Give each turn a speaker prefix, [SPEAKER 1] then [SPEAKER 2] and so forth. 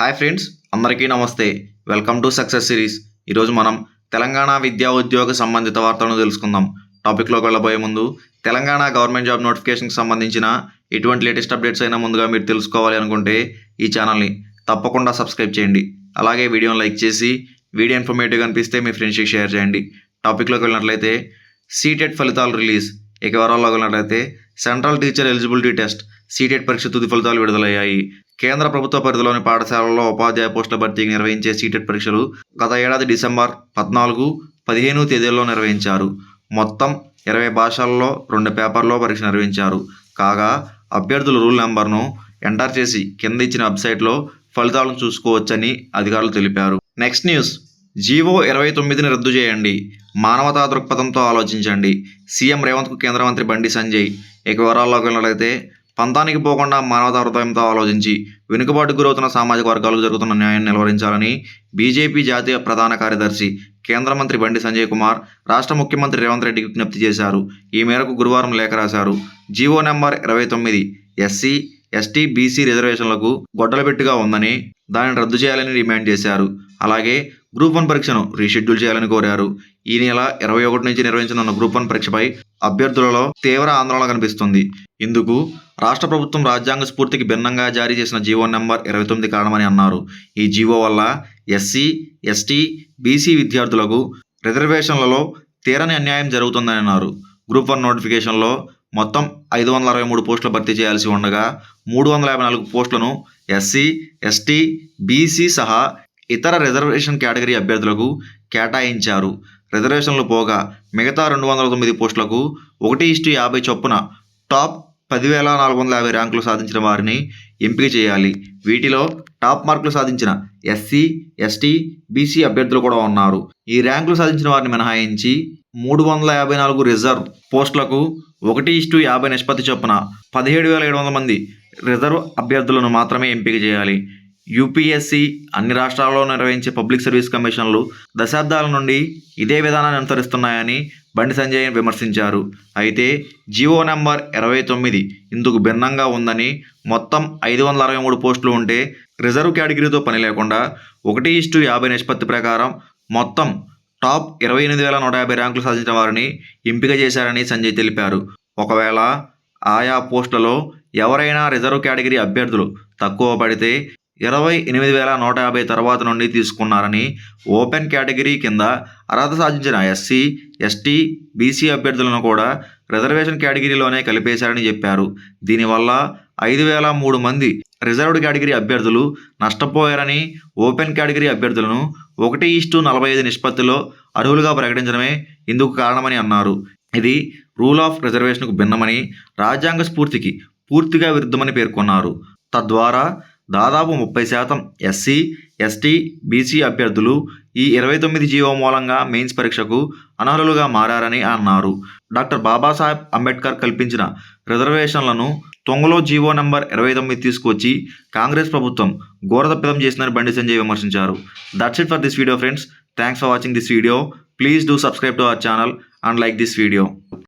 [SPEAKER 1] Hi friends అందరికీ నమస్తే. Welcome to success series. ఈరోజు మనం తెలంగాణ విద్యా ఉద్యోగ సంబంధిత వార్తలను తెలుసుకుందాం. టాపిక్లోకి వెళ్ళబోయే ముందు తెలంగాణ గవర్నమెంట్ జాబ్ నోటిఫికేషన్కి సంబంధించిన ఎటువంటి లేటెస్ట్ అప్డేట్స్ అయినా ముందుగా మీరు తెలుసుకోవాలి అనుకుంటే ఈ ఛానల్ని తప్పకుండా సబ్స్క్రైబ్ చేయండి. అలాగే వీడియోని లైక్ చేసి వీడియో ఇన్ఫర్మేటివ్ అనిపిస్తే మీ ఫ్రెండ్స్కి షేర్ చేయండి. టాపిక్లోకి వెళ్ళినట్లయితే సీటెట్ ఫలితాలు రిలీజ్. ఇక వివరాల్లోకి వెళ్ళినట్లయితే central teacher eligibility test CTET పరీక్ష తుది ఫలితాలు విడుదలయ్యాయి. కేంద్ర ప్రభుత్వ పరిధిలోని పాఠశాలల్లో ఉపాధ్యాయ పోస్టుల భర్తీకి నిర్వహించే సీటెట్ పరీక్షలు గత ఏడాది డిసెంబర్ పద్నాలుగు పదిహేను తేదీల్లో నిర్వహించారు. మొత్తం ఇరవై భాషల్లో రెండు పేపర్లో పరీక్ష నిర్వహించారు. కాగా అభ్యర్థుల రూల్ నెంబర్ను ఎంటర్ చేసి కింద ఇచ్చిన వెబ్సైట్లో ఫలితాలను చూసుకోవచ్చని అధికారులు తెలిపారు. Next news. జీవో ఇరవై తొమ్మిదిని రద్దు చేయండి. మానవతా దృక్పథంతో ఆలోచించండి. సీఎం రేవంత్కు కేంద్ర మంత్రి బండి సంజయ్. ఇక వివరాల్లోకి వెళ్ళినట్లయితే పంతానికి పోకుండా మానవతా హృదయంతో ఆలోచించి వెనుకబాటు గురవుతున్న సామాజిక వర్గాలకు జరుగుతున్న న్యాయం నిలవరించాలని బీజేపీ జాతీయ ప్రధాన కార్యదర్శి కేంద్ర మంత్రి బండి సంజయ్ కుమార్ రాష్ట్ర ముఖ్యమంత్రి రేవంత్ రెడ్డికి విజ్ఞప్తి చేశారు. ఈ మేరకు గురువారం లేఖ రాశారు. జీవో నెంబర్ ఇరవై తొమ్మిది ఎస్సీ ఎస్టీ బీసీ రిజర్వేషన్లకు గొడ్డలబెట్టుగా ఉందని దానిని రద్దు చేయాలని డిమాండ్ చేశారు. అలాగే గ్రూప్ వన్ పరీక్షను రీషెడ్యూల్ చేయాలని కోరారు. ఈ నెల ఇరవై ఒకటి నుంచి నిర్వహించనున్న గ్రూప్ వన్ పరీక్షపై అభ్యర్థులలో తీవ్ర ఆందోళన కనిపిస్తుంది. ఇందుకు రాష్ట్ర ప్రభుత్వం రాజ్యాంగ స్ఫూర్తికి భిన్నంగా జారీ చేసిన జీవో నెంబర్ ఇరవై తొమ్మిది కారణమని అన్నారు. ఈ జీవో వల్ల ఎస్సీ ఎస్టీ బీసీ విద్యార్థులకు రిజర్వేషన్లలో తీరని అన్యాయం జరుగుతుందని అన్నారు. గ్రూప్ వన్ నోటిఫికేషన్లో మొత్తం ఐదు వందల అరవై మూడు పోస్టులు భర్తీ చేయాల్సి ఉండగా మూడు వందల యాభై నాలుగు పోస్టులను ఎస్సీ ఎస్టీ బీసీ సహా ఇతర రిజర్వేషన్ కేటగిరీ అభ్యర్థులకు కేటాయించారు. రిజర్వేషన్లు పోగా మిగతా రెండు వందల తొమ్మిది పోస్టులకు ఒకటి ఇష్టు యాభై చొప్పున టాప్ పదివేల నాలుగు వందల యాభై ర్యాంకులు సాధించిన వారిని ఎంపిక చేయాలి. వీటిలో టాప్ మార్కులు సాధించిన ఎస్సీ ఎస్టీ బీసీ అభ్యర్థులు కూడా ఉన్నారు. ఈ ర్యాంకులు సాధించిన వారిని మినహాయించి మూడు వందల యాభై నాలుగు రిజర్వ్ పోస్టులకు ఒకటి ఇష్టు యాభై నిష్పత్తి చొప్పున పదిహేడు వేల ఏడు వందల మంది రిజర్వ్ అభ్యర్థులను మాత్రమే ఎంపిక చేయాలి. యూపీఎస్సీ అన్ని రాష్ట్రాల్లో నిర్వహించే పబ్లిక్ సర్వీస్ కమిషన్లు దశాబ్దాల నుండి ఇదే విధానాన్ని అనుసరిస్తున్నాయని బండి సంజయ్ విమర్శించారు. అయితే జియో నెంబర్ ఇరవై తొమ్మిది ఇందుకు భిన్నంగా ఉందని మొత్తం ఐదు వందల అరవై మూడు పోస్టులు ఉంటే రిజర్వ్ కేటగిరీతో పని లేకుండా ఒకటి ఇష్టు యాభై నిష్పత్తి ప్రకారం మొత్తం టాప్ ఇరవై ఎనిమిది వేల నూట యాభై ర్యాంకులు సాధించిన వారిని ఎంపిక చేశారని సంజయ్ తెలిపారు. ఒకవేళ ఆయా పోస్టులలో ఎవరైనా రిజర్వ్ కేటగిరీ అభ్యర్థులు తక్కువ పడితే ఇరవై ఎనిమిది వేల నూట యాభై తర్వాత నుండి తీసుకున్నారని ఓపెన్ కేటగిరీ కింద అర్హత సాధించిన ఎస్సీ ఎస్టీ బీసీ అభ్యర్థులను కూడా రిజర్వేషన్ కేటగిరీలోనే కలిపేశారని చెప్పారు. దీనివల్ల ఐదు వేల మూడు మంది రిజర్వ్డ్ కేటగిరీ అభ్యర్థులు నష్టపోయారని ఓపెన్ కేటగిరీ అభ్యర్థులను ఒకటి ఈస్టు నలభై ఐదు నిష్పత్తిలో అర్హులుగా ప్రకటించడమే ఇందుకు కారణమని అన్నారు. ఇది రూల్ ఆఫ్ రిజర్వేషన్కు భిన్నమని రాజ్యాంగ స్ఫూర్తికి పూర్తిగా విరుద్ధమని పేర్కొన్నారు. తద్వారా దాదాపు ముప్పై శాతం ఎస్సీ ఎస్టీ బీసీ అభ్యర్థులు ఈ ఇరవై తొమ్మిది జీవో మూలంగా మెయిన్స్ పరీక్షకు అనర్హులుగా మారారని అన్నారు. డాక్టర్ బాబాసాహెబ్ అంబేద్కర్ కల్పించిన రిజర్వేషన్లను తొంగలో జీవో నెంబర్ ఇరవై తొమ్మిది తీసుకొచ్చి కాంగ్రెస్ ప్రభుత్వం ఘోరతప్పిదం చేసిందని బండి సంజయ్ విమర్శించారు. That's it for this video friends thanks for watching this video please do subscribe to our channel and like this video